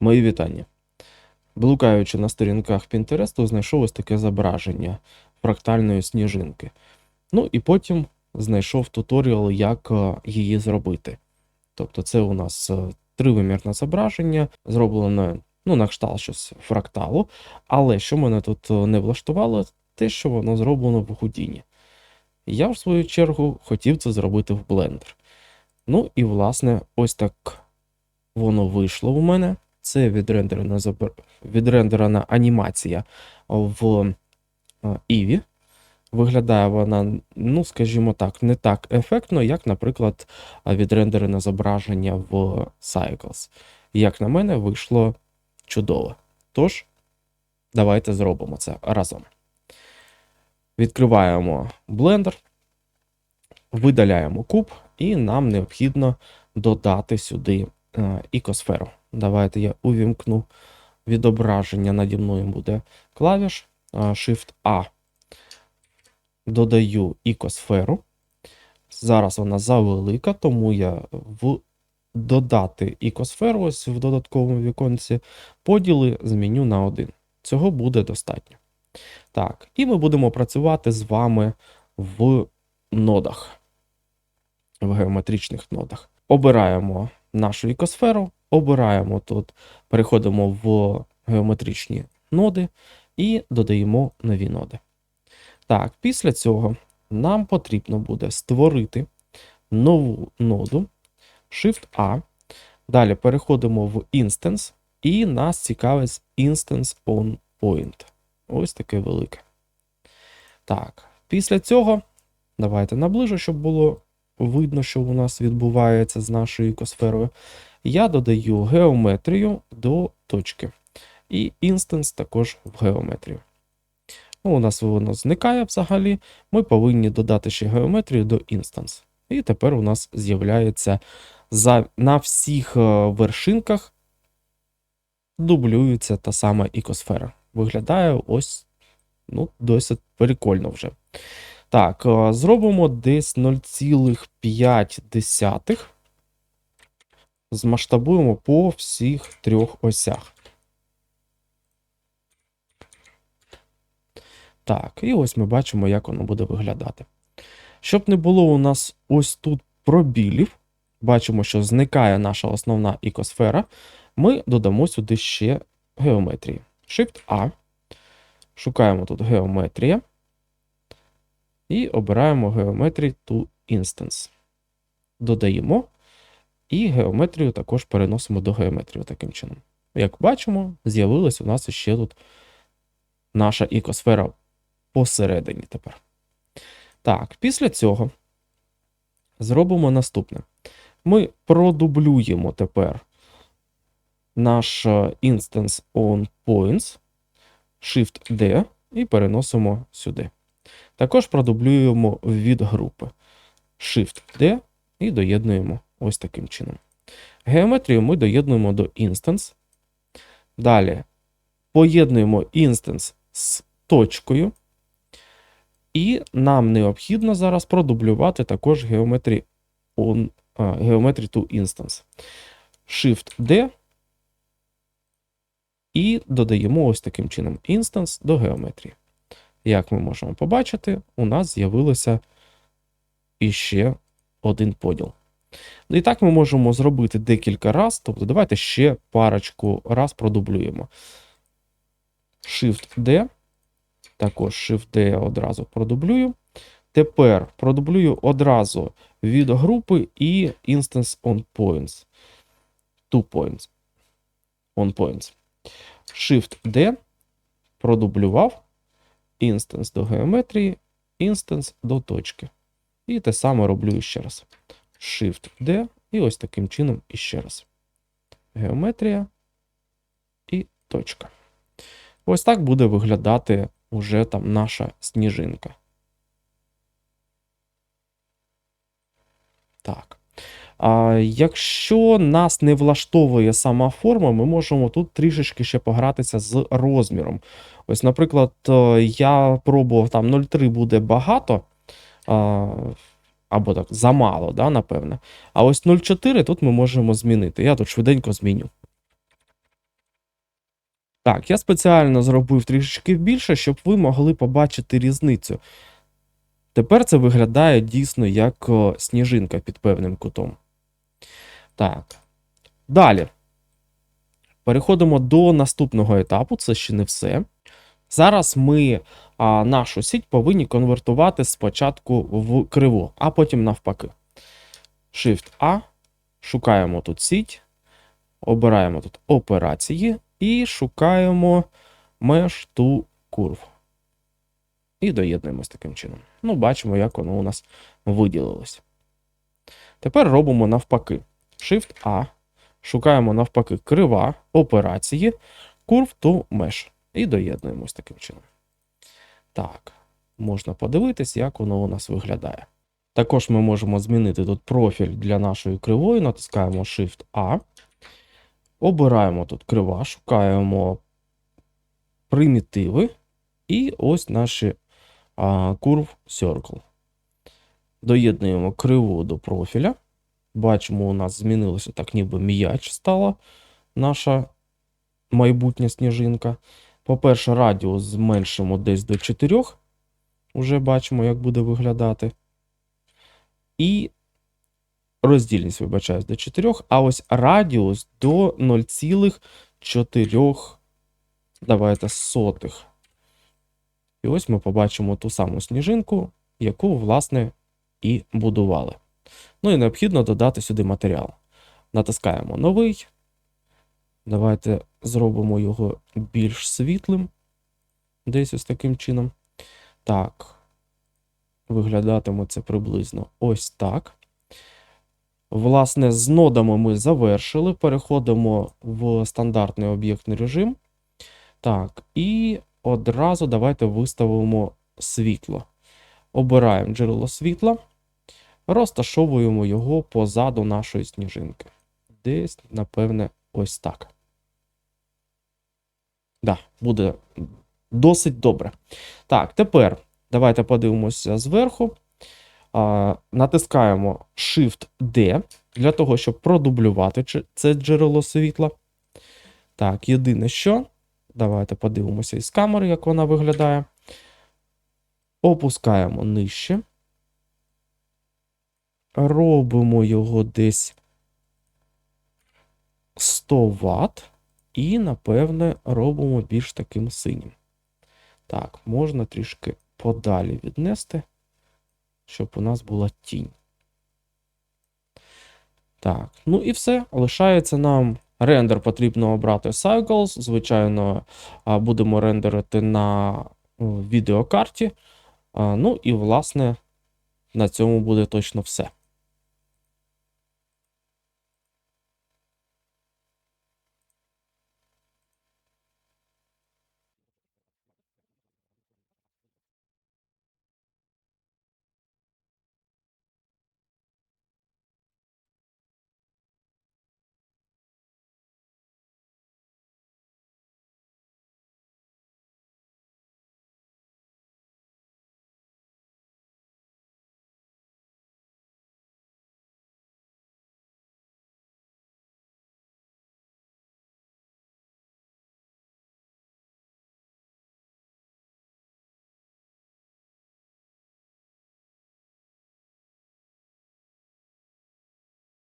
Мої вітання. Блукаючи на сторінках Пінтересту, знайшов ось таке зображення фрактальної сніжинки. Ну і потім знайшов туторіал, як е, її зробити. Тобто, це у нас е, тривимірне зображення, зроблене ну, на кшталт щось фракталу. Але що мене тут е, не влаштувало, те, що воно зроблено в Houdini. Я, в свою чергу, хотів це зробити в Blender. Ну і, власне, ось так воно вийшло у мене. Це відрендерена, відрендерена анімація в е, Іві. Виглядає вона, ну, скажімо так, не так ефектно, як, наприклад, відрендерене зображення в Cycles. Як на мене, вийшло чудово. Тож, давайте зробимо це разом. Відкриваємо Blender, видаляємо куб, і нам необхідно додати сюди е, ікосферу. Давайте я увімкну відображення наді мною буде клавіш е, Shift A. Додаю ікосферу. Зараз вона завелика, тому я в додати ікосферу ось в додатковому віконці поділи зміню на 1. Цього буде достатньо. Так, і ми будемо працювати з вами в нодах, в геометричних нодах. Обираємо нашу ікосферу, обираємо тут, переходимо в геометричні ноди і додаємо нові ноди. Так, після цього нам потрібно буде створити нову ноду Shift-A. Далі переходимо в Instance, і нас цікавить Instance on Point. Ось таке велике. Так, після цього давайте наближу, щоб було видно, що у нас відбувається з нашою ікосферою. Я додаю геометрію до точки. І інстанс також в геометрію. Ну, у нас воно зникає взагалі. Ми повинні додати ще геометрію до інстанс. І тепер у нас з'являється за, на всіх е, вершинках дублюється та сама ікосфера. Виглядає ось ну, досить прикольно вже. Так, е, зробимо десь 0,5. Змасштабуємо по всіх трьох осях. Так, і ось ми бачимо, як воно буде виглядати. Щоб не було у нас ось тут пробілів, бачимо, що зникає наша основна ікосфера, ми додамо сюди ще геометрії. Shift-A. Шукаємо тут геометрія. І обираємо Geometry to Instance. Додаємо. І геометрію також переносимо до геометрії таким чином. Як бачимо, з'явилась у нас ще тут наша ікосфера посередині тепер. Так, після цього зробимо наступне. Ми продублюємо тепер наш е, Instance on Points, Shift-D і переносимо сюди. Також продублюємо від групи Shift-D і доєднуємо ось таким чином. Геометрію ми доєднуємо до Instance. Далі поєднуємо Instance з точкою. І нам необхідно зараз продублювати також Geometry on, Geometry to Instance. Shift-D. І додаємо ось таким чином Instance до геометрії. Як ми можемо побачити, у нас з'явилося іще один поділ. Ну, І так ми можемо зробити декілька разів. Тобто, давайте ще парочку раз продублюємо. Shift-D. Також Shift-D одразу продублюю. Тепер продублюю одразу від групи і Instance on Points. Two points. On points. Shift-D. Продублював. Інстанс до геометрії, інстанс до точки. І те саме роблю ще раз. Shift-D, і ось таким чином іще раз. Геометрія і точка. Ось так буде виглядати уже там наша сніжинка. Так. А якщо нас не влаштовує сама форма, ми можемо тут трішечки ще погратися з розміром. Ось, наприклад, е, я пробував там 0,3 буде багато, або так, замало, да, напевне. А ось 0,4 тут ми можемо змінити. Я тут швиденько зміню. Так, я спеціально зробив трішечки більше, щоб ви могли побачити різницю. Тепер це виглядає дійсно як сніжинка під певним кутом. Так. Далі. Переходимо до наступного етапу, це ще не все. Зараз ми а, нашу сіть повинні конвертувати спочатку в криву, а потім навпаки. Shift A. Шукаємо тут сіть. Обираємо тут операції і шукаємо Mesh to Curve. І доєднуємось таким чином. Ну, бачимо, як воно у нас виділилось. Тепер робимо навпаки. Shift A. Шукаємо навпаки крива, операції, Curve to Mesh. І доєднуємось таким чином. Так, можна подивитись, як воно у нас виглядає. Також ми можемо змінити тут профіль для нашої кривої, натискаємо Shift A. Обираємо тут крива, шукаємо примітиви. І ось наші а, Curve Circle. Доєднуємо криву до профіля. Бачимо, у нас змінилося так, ніби м'яч стала наша майбутня сніжинка. По-перше, радіус зменшимо десь до 4. Уже бачимо, як буде виглядати. І роздільність, вибачаюсь, до 4, а ось радіус до 0,4 давайте сотих. І ось ми побачимо ту саму сніжинку, яку, власне, і будували. Ну і необхідно додати сюди матеріал. Натискаємо новий. Давайте зробимо його більш світлим. Десь ось таким чином. Так. Виглядатиме це приблизно ось так. Власне, з нодами ми завершили. Переходимо в стандартний об'єктний режим. Так, і одразу давайте виставимо світло. Обираємо джерело світла, розташовуємо його позаду нашої сніжинки. Десь, напевне, ось так. Да, буде досить добре. Так, тепер давайте подивимося зверху. А, натискаємо Shift-D для того, щоб продублювати це джерело світла. Так, єдине що. Давайте подивимося із камери, як вона виглядає. Опускаємо нижче. Робимо його десь 100 Вт. І, напевне, робимо більш таким синім. Так, можна трішки подалі віднести, щоб у нас була тінь. Так, ну і все. Лишається нам рендер потрібно обрати Cycles. Звичайно, будемо рендерити на відеокарті. Ну і, власне, на цьому буде точно все.